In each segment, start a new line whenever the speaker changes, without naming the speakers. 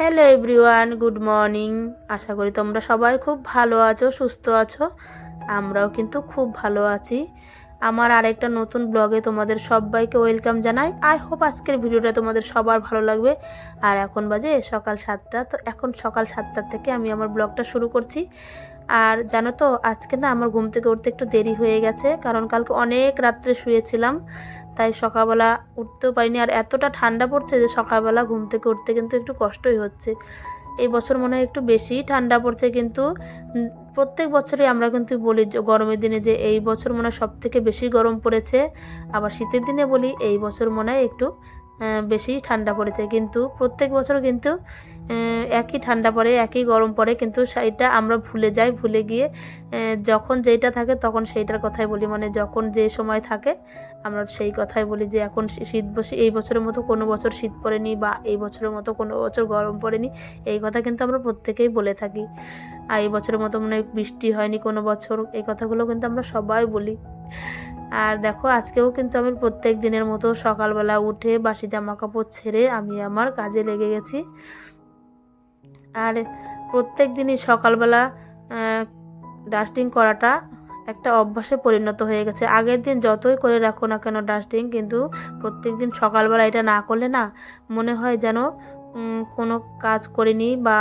Hello everyone good morning আশা করি তোমরা সবাই খুব ভালো আছো, সুস্থ আছো। আমরাও কিন্তু খুব ভালো আছি। আমার আরেকটা নতুন ব্লগে তোমাদের সবাইকে ওয়েলকাম জানাই। আই হোপ আজকের ভিডিওটা তোমাদের সবার ভালো লাগবে। আর এখন বাজে সকাল সাতটা। তো এখন সকাল সাতটার থেকে আমি আমার ব্লগটা শুরু করছি। আর জানো তো, আজকে না আমার ঘুম থেকে উঠতে একটু দেরি হয়ে গেছে, কারণ কালকে অনেক রাত্রে শুয়েছিলাম, তাই সকালবেলা উঠতেও পারিনি। আর এতটা ঠান্ডা পড়ছে যে সকালবেলা ঘুম থেকে উঠতে কিন্তু একটু কষ্টই হচ্ছে। এই বছর মনে হয় একটু বেশি ঠান্ডা পড়ছে, কিন্তু প্রত্যেক বছরই আমরা কিন্তু বলি গরমের দিনে যে এই বছর মনে হয় সব থেকে বেশি গরম পড়েছে, আবার শীতের দিনে বলি এই বছর মনে হয় একটু বেশি ঠান্ডা পড়েছে। কিন্তু প্রত্যেক বছর কিন্তু একই ঠান্ডা পড়ে, একই গরম পড়ে, কিন্তু সেটা আমরা ভুলে যাই, ভুলে গিয়ে যখন যেটা থাকে তখন সেইটার কথাই বলি। মানে যখন যে সময় থাকে, আমরা সেই কথাই বলি যে এখন শীত বসে, এই বছরের মতো কোনো বছর শীত পড়েনি বা এই বছরের মতো কোনো বছর গরম পড়েনি, এই কথা কিন্তু আমরা প্রত্যেকেই বলে থাকি। আর এই বছরের মতো মনে বৃষ্টি হয়নি কোনো বছর, এই কথাগুলো কিন্তু আমরা সবাই বলি। আর দেখো, আজকেও কিন্তু আমি প্রত্যেক দিনের মতো সকালবেলা উঠে বাসি জামা কাপড় ছেড়ে আমি আমার কাজে লেগে গেছি। আর প্রত্যেক দিনই সকালবেলা ডাস্টিং করাটা একটা অভ্যাসে পরিণত হয়ে গেছে। আগের দিন যতই করে রাখো না কেন ডাস্টিং কিন্তু প্রত্যেক দিন সকালবেলা এটা না করলে না মনে হয় যেন কোনো কাজ করিনি বা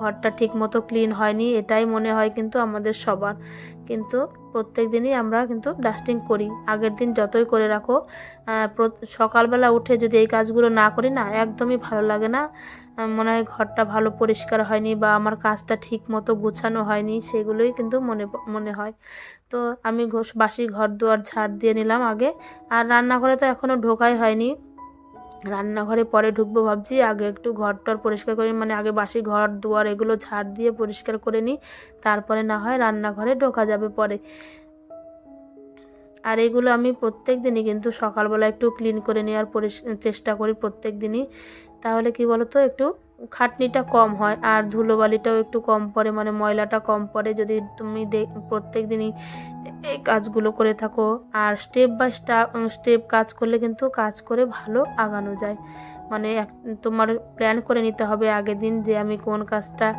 ঘরটা ঠিক মতো ক্লিন হয়নি, এটাই মনে হয় কিন্তু আমাদের সবার। কিন্তু প্রত্যেক দিনই আমরা কিন্তু ডাস্টিং করি। আগের দিন যতই করে রাখো সকালবেলা উঠে যদি এই কাজগুলো না করি না, একদমই ভালো লাগে না। মনে হয় ঘরটা ভালো পরিষ্কার হয়নি বা আমার কাজটা ঠিক মতো গুছানো হয়নি, সেগুলোই কিন্তু মনে মনে হয়। তো আমি ঘোষ বাসি ঘর দুয়ার ঝাড় দিয়ে নিলাম আগে। আর রান্নাঘরে তো এখনও ঢোকাই হয়নি। রান্নাঘরে পরে ঢুকবো ভাবছি, আগে একটু ঘর টর পরিষ্কার করি মানে আগে বাসি ঘর দুয়ার এগুলো ঝাড় দিয়ে পরিষ্কার করে নিই, তারপরে না হয় রান্নাঘরে ঢোকা যাবে পরে। আর এগুলো আমি প্রত্যেক দিনই কিন্তু সকালবেলা একটু ক্লিন করে নেওয়ার চেষ্টা করি প্রত্যেক দিনই। তাহলে কি বলতো, একটু খাটনিটা কম হয় আর ধুলোবালিটাও একটু কম পড়ে মানে ময়লাটা কম পড়ে। যদি তুমি প্রত্যেক দিনই এই কাজগুলো করে থাকো আর স্টেপ বাই স্টেপ কাজ করলে কিন্তু কাজ করে ভালো আগানো যায়। মানে এক- তোমার প্ল্যান করে নিতে হবে আগের দিন যে আমি কোন কাজটা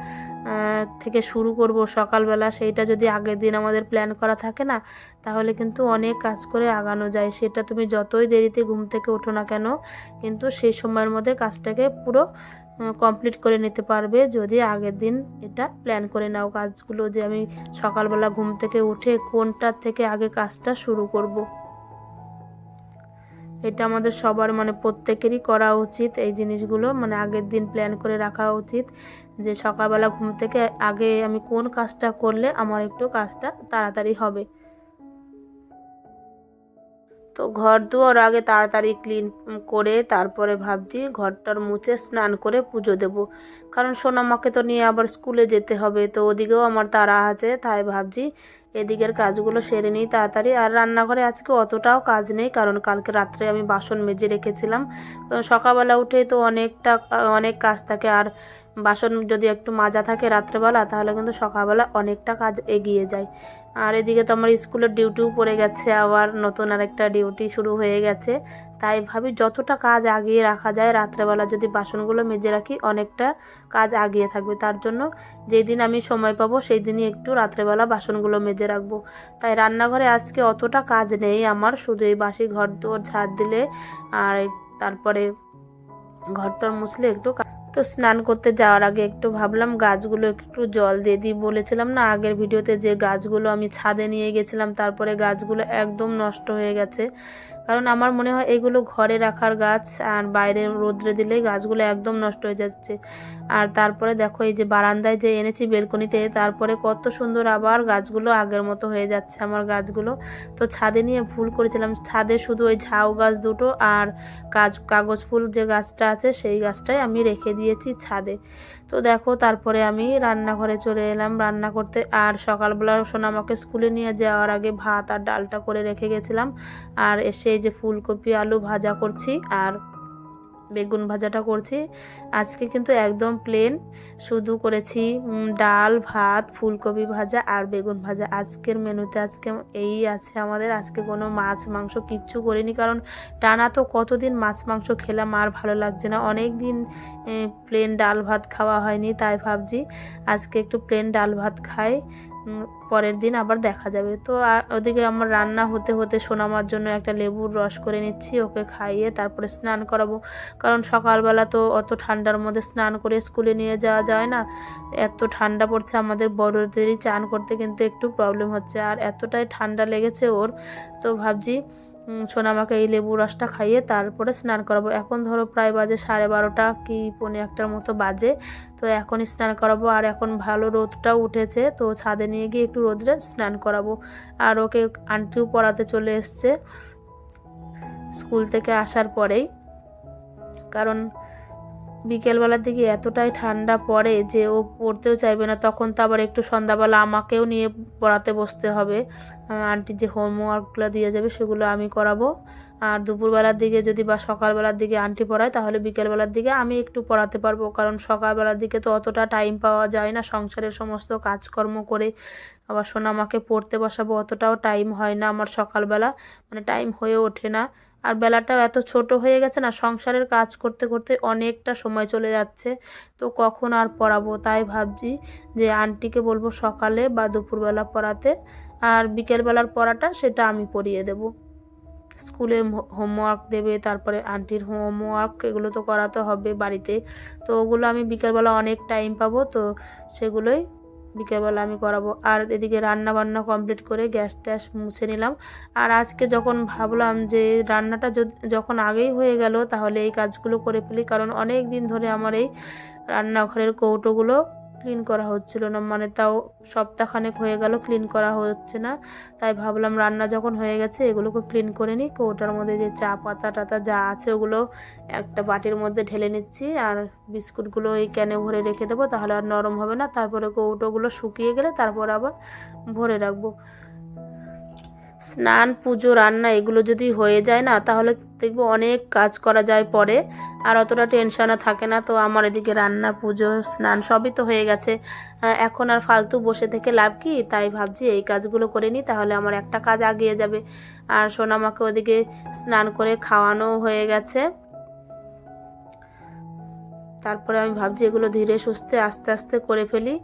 থেকে শুরু করব সকালবেলা। সেইটা যদি আগের দিন আমাদের প্ল্যান করা থাকে না, তাহলে কিন্তু অনেক কাজ করে আগানো যায়। সেটা তুমি যতই দেরিতে ঘুম থেকে ওঠো না কেন, কিন্তু সেই সময়ের মধ্যে কাজটাকে পুরো কমপ্লিট করে নিতে পারবে যদি আগের দিন এটা প্ল্যান করে নাও কাজগুলো যে আমি সকালবেলা ঘুম থেকে উঠে কোনটার থেকে আগে কাজটা শুরু করব। এটা আমাদের সবার মানে প্রত্যেকেরই করা উচিত এই জিনিসগুলো মানে আগের দিন প্ল্যান করে রাখা উচিত যে সকালবেলা ঘুম থেকে আগে আমি কোন কাজটা করলে আমার একটু কাজটা তাড়াতাড়ি হবে তো ঘর দুয়ার আগে তাড়াতাড়ি ক্লিন করে তারপরে ভাবছি ঘরটার মুছে স্নান করে পুজো দেব। কারণ সোনামাকে তো নিয়ে আবার স্কুলে যেতে হবে, তো ওদিকেও আমার তাড়া আছে, তাই ভাবছি এদিকের কাজগুলো সেরে নিই তাড়াতাড়ি। আর রান্নাঘরে আজকে অতটাও কাজ নেই, কারণ কালকে রাত্রে আমি বাসন মেজে রেখেছিলাম। সকালবেলা উঠে তো অনেকটা, অনেক কাজ থাকে, আর বাসন যদি একটু মাজা থাকে রাত্রেবেলা, তাহলে কিন্তু সকালবেলা অনেকটা কাজ এগিয়ে যায়। আর এদিকে তো আমার স্কুলের ডিউটিও পড়ে গেছে, আবার নতুন আরেকটা ডিউটি শুরু হয়ে গেছে। তাই ভাবি যতটা কাজ আগিয়ে রাখা যায়, রাত্রেবেলা যদি বাসনগুলো মেজে রাখি, অনেকটা কাজ আগিয়ে থাকবে। তার জন্য যেই দিন আমি সময় পাবো সেই দিনই একটু রাত্রেবেলা বাসনগুলো মেজে রাখব। তাই রান্নাঘরে আজকে অতটা কাজ নেই আমার, শুধু এই বাসি ঘর দুয়ার ঝাড় দিলে আর তারপরে ঘরটার মুছলে একটু তো স্নান করতে যাওয়ার আগে একটু ভাবলাম গাছগুলো একটু জল দিয়ে দিই বলেছিলাম না, আগের ভিডিওতে যে গাছগুলো আমি ছাদে নিয়ে গেছিলাম, তারপরে গাছগুলো একদম নষ্ট হয়ে গেছে। কারণ আমার মনে হয় এগুলো ঘরে রাখার গাছ আর বাইরে রোদ্রে দিলে গাছগুলো একদম নষ্ট হয়ে যাচ্ছে। আর তারপরে দেখো এই যে বারান্দায় যে এনেছি বেলকনিতে, তারপরে কত সুন্দর আবার গাছগুলো আগের মতো হয়ে যাচ্ছে আমার গাছগুলো। তো ছাদে নিয়ে ভুল করেছিলাম। ছাদে শুধু ওই ঝাউ গাছ দুটো আর কাজ, কাগজ ফুল যে গাছটা আছে সেই গাছটাই আমি রেখে দিয়েছি ছাদে। তো দেখো তারপরে আমি রান্নাঘরে চলে এলাম রান্না করতে। আর সকালবেলা সোনামাকে স্কুলে নিয়ে যাওয়ার আগে ভাত আর ডালটা করে রেখে গেছিলাম। আর এসে এই যে ফুলকপি, আলু ভাজা করছি আর বেগুন ভাজাটা করছি। আজকে কিন্তু একদম প্লেন শুধু করেছি ডাল, ভাত, ফুলকপি ভাজা আর বেগুন ভাজা। আজকের মেনুতে আজকে এই আছে আমাদের। আজকে কোনো মাছ, মাংস কিচ্ছু করিনি কারণ টানা তো কতদিন মাছ, মাংস খেলাম আর ভালো লাগছে না। অনেক দিন প্লেন ডাল ভাত খাওয়া হয়নি, তাই ভাবছি আজকে একটু প্লেন ডাল ভাত খাই। পরের দিন আবার দেখা যাবে। তো ওদিকে আমার রান্না হতে হতে সোনামার জন্য একটা লেবুর রস করে নিচ্ছি, ওকে খাইয়ে তারপরে স্নান করাবো। কারণ সকালবেলা তো অত ঠান্ডার মধ্যে স্নান করে স্কুলে নিয়ে যাওয়া যায় না। এত ঠান্ডা পড়ছে, আমাদের বড়দেরই চান করতে কিন্তু একটু প্রবলেম হচ্ছে। আর এতটাই ঠান্ডা লেগেছে ওর, তো ভাবছি সোনামাকে এই লেবু রসটা খাইয়ে তারপরে স্নান করাবো। এখন ধরো প্রায় বাজে সাড়ে বারোটা কি পনে একটার মতো বাজে। তো এখন স্নান করাবো আর এখন ভালো রোদটাও উঠেছে, তো ছাদে নিয়ে গিয়ে একটু রোদে স্নান করাবো। আর ওকে আন্টিও পড়াতে চলে এসছে স্কুল থেকে আসার পরেই। কারণ বিকেলবেলার দিকে এতটাই ঠান্ডা পড়ে যে ও পড়তেও চাইবে না, তখন তো আবার একটু সন্ধ্যাবেলা আমাকেও নিয়ে পড়াতে বসতে হবে। আন্টি যে হোমওয়ার্কগুলো দিয়ে যাবে সেগুলো আমি করাবো। আর দুপুরবেলার দিকে যদি বা সকালবেলার দিকে আন্টি পড়ায়, তাহলে বিকেলবেলার দিকে আমি একটু পড়াতে পারব। কারণ সকালবেলার দিকে তো অতটা টাইম পাওয়া যায় না সংসারের সমস্ত কাজকর্ম করে। আবার সোনামাকে পড়তে বসাবো, অতটাও টাইম হয় না আমার সকালবেলা। মানে টাইম হয়ে ওঠে না। আর বেলাটাও এত ছোট হয়ে গেছে না, সংসারের কাজ করতে করতে অনেকটা সময় চলে যাচ্ছে। তো কখন আর পড়াবো? তাই ভাবছি যে আন্টিকে বলব সকালে বা দুপুরবেলা পড়াতে, আর বিকেলবেলার পড়াটা সেটা আমি পড়িয়ে দেব। স্কুলে হোমওয়ার্ক দেবে, তারপরে আন্টির হোমওয়ার্ক এগুলো তো করাতে হবে বাড়িতে। তো ওগুলো আমি বিকেলবেলা অনেক টাইম পাবো, তো সেগুলোই বিকেলবেলা আমি করাবো। আর এদিকে রান্না বান্না কমপ্লিট করে গ্যাস ট্যাস মুছে নিলাম। আর আজকে যখন ভাবলাম যে রান্নাটা যখন আগেই হয়ে গেল, তাহলে এই কাজগুলো করে ফেলি। কারণ অনেক দিন ধরে আমার এই রান্নাঘরের কৌটোগুলো ক্লিন করা হচ্ছিল না। মানে তাও সপ্তাহখানেক হয়ে গেল ক্লিন করা হচ্ছে না। তাই ভাবলাম রান্না যখন হয়ে গেছে এগুলোকে ক্লিন করে নিই। কৌটার মধ্যে যে চা পাতা টাতা যা আছে ওগুলো একটা বাটির মধ্যে ঢেলে নিচ্ছি আর বিস্কুটগুলো এই ক্যানে ভরে রেখে দেবো। তাহলে আর নরম হবে না। তারপরে কৌটোগুলো শুকিয়ে গেলে তারপর আবার ভরে রাখব। স্নান, পুজো, রান্না এগুলো যদি হয়ে যায় না, তাহলে দেখব অনেক কাজ করা যায় পরে। আর অতটা টেনশনও থাকে না। তো আমার এদিকে রান্না, পুজো, স্নান সবই তো হয়ে গেছে। এখন আর ফালতু বসে থেকে লাভ কি? তাই ভাবছি এই কাজগুলো করে নিই, তাহলে আমার একটা কাজ আগিয়ে যাবে। আর সোনামাকে ওদিকে স্নান করে খাওয়ানো হয়ে গেছে। তারপরে আমি ভাবছি এগুলো ধীরে সুস্থে আস্তে আস্তে করে ফেলি।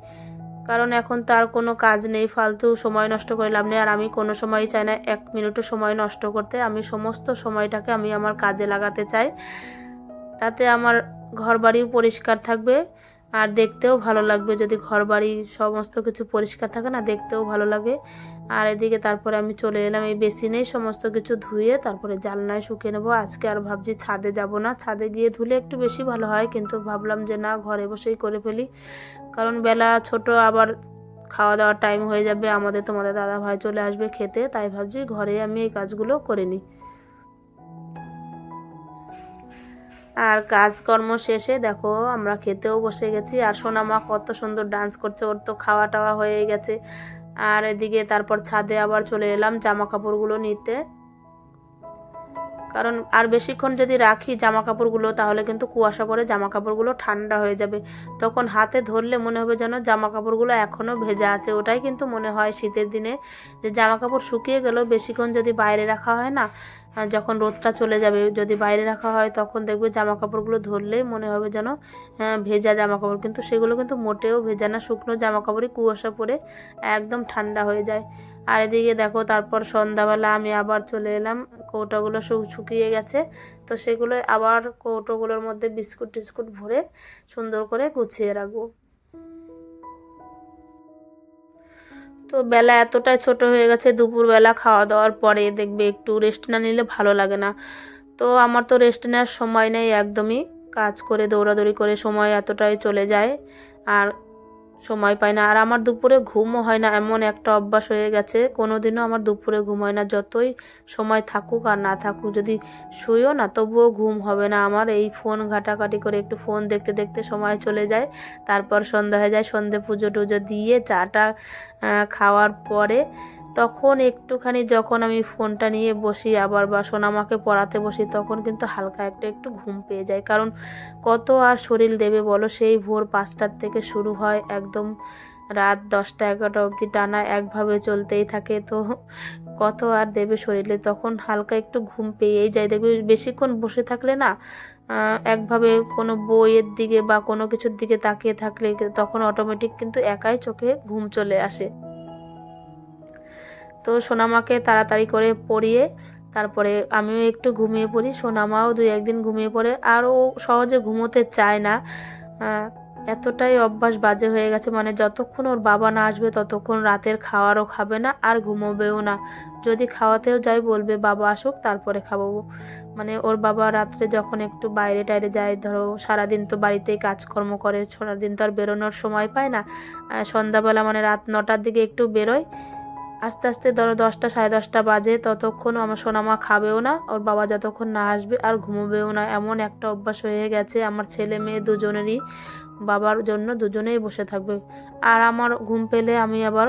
কারণ এখন তার কোনো কাজ নেই, ফালতু সময় নষ্ট করে লাভ নেই। আর আমি কোনো সময় চাই না এক মিনিটও সময় নষ্ট করতে। আমি সমস্ত সময়টাকে আমি আমার কাজে লাগাতে চাই। তাতে আমার ঘর বাড়িও পরিষ্কার থাকবে আর দেখতেও ভালো লাগবে। যদি ঘর বাড়ি সমস্ত কিছু পরিষ্কার থাকে না, দেখতেও ভালো লাগে। আর এদিকে তারপরে আমি চলে এলাম এই বেসিনেই সমস্ত কিছু ধুয়ে, তারপরে জালনায় শুকিয়ে নেব। আজকে আর ভাবছি ছাদে যাব না। ছাদে গিয়ে ধুলে একটু বেশি ভালো হয়, কিন্তু ভাবলাম যে না, ঘরে বসেই করে ফেলি। কারণ বেলা ছোট আবার খাওয়া দাওয়ার টাইম হয়ে যাবে, আমাদের তোমাদের দাদা ভাই চলে আসবে খেতে, তাই ভাবছি ঘরে আমি এই কাজগুলো করে নিই। আর কাজকর্ম শেষে দেখো, আমরা খেতেও বসে গেছি, আর সোনামা কত সুন্দর ডান্স করছে, ওর তো খাওয়া টাওয়া হয়ে গেছে। আর এদিকে তারপর ছাদে আবার চলে এলাম জামা কাপড়গুলো নিতে। কারণ আর বেশিক্ষণ যদি রাখি জামা কাপড়গুলো তাহলে কিন্তু কুয়াশা পরে জামা কাপড়গুলো ঠান্ডা হয়ে যাবে। তখন হাতে ধরলে মনে হবে যেন জামা কাপড়গুলো এখনও ভেজা আছে। ওটাই কিন্তু মনে হয় শীতের দিনে যে জামা কাপড় শুকিয়ে গেলেও বেশিক্ষণ যদি বাইরে রাখা হয় না যখন রোদটা চলে যাবে যদি বাইরে রাখা হয় তখন দেখবে জামা কাপড়গুলো ধরলেই মনে হবে যেন আহ, ভেজা জামা কাপড় কিন্তু সেগুলো কিন্তু মোটেও ভেজা না শুকনো জামা কাপড়ই কুয়াশা পরে একদম ঠান্ডা হয়ে যায়। আর এদিকে দেখো তারপর সন্ধ্যাবেলা আমি আবার চলে এলাম কৌটাগুলো শু- শুকিয়ে গেছে। তো সেগুলো আবার কৌটোগুলোর মধ্যে বিস্কুট টিস্কুট ভরে সুন্দর করে গুছিয়ে রাখব। তো বেলা এতটাই ছোট হয়ে গেছে, দুপুরবেলা খাওয়া দাওয়ার পরে দেখবে একটু রেস্ট না নিলে ভালো লাগে না। তো আমার তো রেস্ট নেওয়ার সময় নেই একদমই। কাজ করে, দৌড়াদৌড়ি করে সময় এতটাই চলে যায়। আর সময় পাই না। আর আমার দুপুরে ঘুমও হয় না, এমন একটা অভ্যাস হয়ে গেছে। কোনো দিনও আমার দুপুরে ঘুম হয় না, যতই সময় থাকুক আর না থাকুক। যদি শুয়েও না, তবুও ঘুম হবে না। আমার এই ফোন ঘাটাঘাটি করে একটু ফোন দেখতে দেখতে সময় চলে যায়। তারপর সন্ধ্যা হয়ে যায়, সন্ধে পুজো টুজো দিয়ে চাটা খাওয়ার পরে তখন একটুখানি যখন আমি ফোনটা নিয়ে বসি, আবার বা সোনামাকে পড়াতে বসি, তখন কিন্তু হালকা একটা একটু ঘুম পেয়ে যায়। কারণ কত আর শরীর দেবে বলো? সেই ভোর পাঁচটার থেকে শুরু হয় একদম রাত দশটা এগারোটা অবধি, টানা একভাবে চলতেই থাকে। তো কত আর দেবে শরীরে? তখন হালকা একটু ঘুম পেয়েই যায়। দেখবে বেশিক্ষণ বসে থাকলে না একভাবে কোনো বইয়ের দিকে বা কোনো কিছুর দিকে তাকিয়ে থাকলে তখন অটোমেটিক কিন্তু একাই চোখে ঘুম চলে আসে। তো সোনামাকে তাড়াতাড়ি করে পড়িয়ে তারপরে আমিও একটু ঘুমিয়ে পড়ি। সোনামাও দুই একদিন ঘুমিয়ে পড়ে। আর ও সহজে ঘুমোতে চায় না। এতটাই অভ্যাস বাজে হয়ে গেছে। মানে যতক্ষণ ওর বাবা না আসবে, ততক্ষণ রাতের খাওয়ারও খাবে না আর ঘুমোবেও না। যদি খাওয়াতেও যাই বলবে, বাবা আসুক, তারপরে খাব। মানে ওর বাবা রাত্রে যখন একটু বাইরে টাইরে যায়, ধরো, সারাদিন তো বাড়িতেই কাজকর্ম করে, সারাদিন তো আর বেরোনোর সময় পায় না। সন্ধ্যাবেলা মানে রাত নটার দিকে একটু বেরোয়। আস্তে আস্তে ধরো দশটা, সাড়ে দশটা বাজে, ততক্ষণ আমার সোনামা খাবেও না, ওর বাবা যতক্ষণ না আসবে আর ঘুমোবেও না। এমন একটা অভ্যাস হয়ে গেছে আমার ছেলে মেয়ে দুজনেরই, বাবার জন্য দুজনেই বসে থাকবে। আর আমার ঘুম পেলে আমি আবার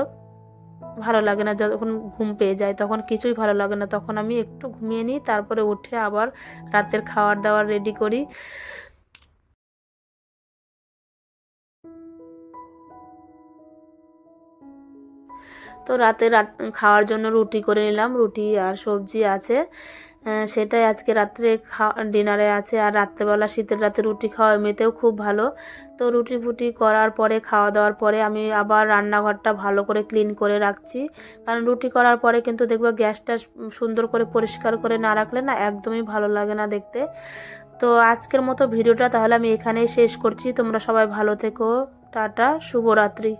ভালো লাগে না যখন ঘুম পেয়ে যায়, তখন কিছুই ভালো লাগে না। তখন আমি একটু ঘুমিয়ে নিই, তারপরে উঠে আবার রাতের খাবার দাবার রেডি করি। তো রাতে খাওয়ার জন্য রুটি করে নিলাম। রুটি আর সবজি আছে। সেটাই আজকে রাত্রে খাওয়া ডিনারে আছে। আর রাত্রেবেলা শীতের রাতে রুটি খাওয়া এমনিতেও খুব ভালো। তো রুটি ফুটি করার পরে, খাওয়া দাওয়ার পরে আমি আবার রান্নাঘরটা ভালো করে ক্লিন করে রাখছি। কারণ রুটি করার পরে কিন্তু দেখবে গ্যাসটা সুন্দর করে পরিষ্কার করে না রাখলে না একদমই ভালো লাগে না দেখতে। তো আজকের মতো ভিডিওটা তাহলে আমি এখানেই শেষ করছি। তোমরা সবাই ভালো থেকো। টাটা। শুভরাত্রি।